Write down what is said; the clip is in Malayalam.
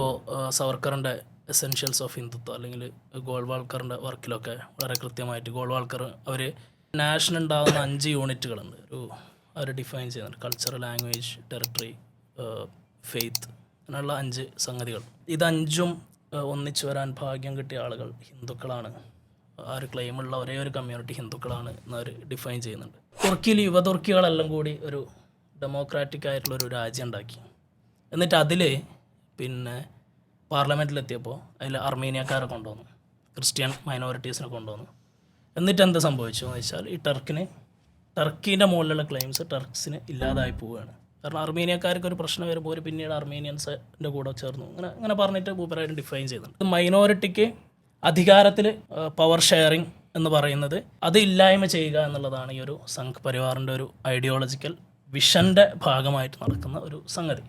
ഇപ്പോൾ സവർക്കറിന്റെ എസെൻഷ്യൽസ് ഓഫ് ഹിന്ദുത്വം അല്ലെങ്കിൽ ഗോൾവാൾക്കറിന്റെ വർക്കിലൊക്കെ വളരെ കൃത്യമായിട്ട് ഗോൾവാൾക്കർ അവർ നാഷണൽ ഉണ്ടാകുന്ന അഞ്ച് യൂണിറ്റുകളുണ്ട്. ഒരു അവർ ഡിഫൈൻ ചെയ്യുന്നുണ്ട്. കൾച്ചർ ലാംഗ്വേജ് ടെറിട്ടറി ഫെയ്ത്ത് അങ്ങനെയുള്ള അഞ്ച് സംഗതികൾ. ഇതഞ്ചും ഒന്നിച്ചു വരാൻ ഭാഗ്യം കിട്ടിയ ആളുകൾ ഹിന്ദുക്കളാണ്. ആ ഒരു ക്ലെയിമുള്ള ഒരേ ഒരു കമ്മ്യൂണിറ്റി ഹിന്ദുക്കളാണ് എന്നവർ ഡിഫൈൻ ചെയ്യുന്നുണ്ട്. തുർക്കിയിൽ യുവതുർക്കികളെല്ലാം കൂടി ഒരു ഡെമോക്രാറ്റിക് ആയിട്ടുള്ള ഒരു രാജ്യം ഉണ്ടാക്കി. എന്നിട്ട് അതിൽ പിന്നെ പാർലമെന്റിലെത്തിയപ്പോൾ അതിൽ അർമേനിയക്കാരെ കൊണ്ടുവന്നു ക്രിസ്ത്യൻ മൈനോറിറ്റീസിനെ കൊണ്ടുവന്നു. എന്നിട്ട് എന്ത് സംഭവിച്ചു എന്ന് വെച്ചാൽ ഈ ടർക്കിന് ടർക്കീന്റെ മുകളിലുള്ള ക്ലെയിംസ് ടർക്സിന് ഇല്ലാതായി പോവുകയാണ്. കാരണം അർമേനിയക്കാർക്ക് ഒരു പ്രശ്നം വരുമ്പോൾ ഒരു പിന്നീട് അർമേനിയൻസിന്റെ കൂടെ ചേർന്നു. അങ്ങനെ അങ്ങനെ പറഞ്ഞിട്ട് മൂപ്പരായിട്ട് ഡിഫൈൻ ചെയ്യുന്നുണ്ട് മൈനോറിറ്റിക്ക് അധികാരത്തിൽ പവർ ഷെയറിങ് എന്ന് പറയുന്നത് അത് ഇല്ലായ്മ ചെയ്യുക എന്നുള്ളതാണ് ഈ ഒരു സംഘ് പരിവാറിന്റെ ഒരു ഐഡിയോളജിക്കൽ വിഷന്റെ ഭാഗമായിട്ട് നടക്കുന്ന ഒരു സംഗതി.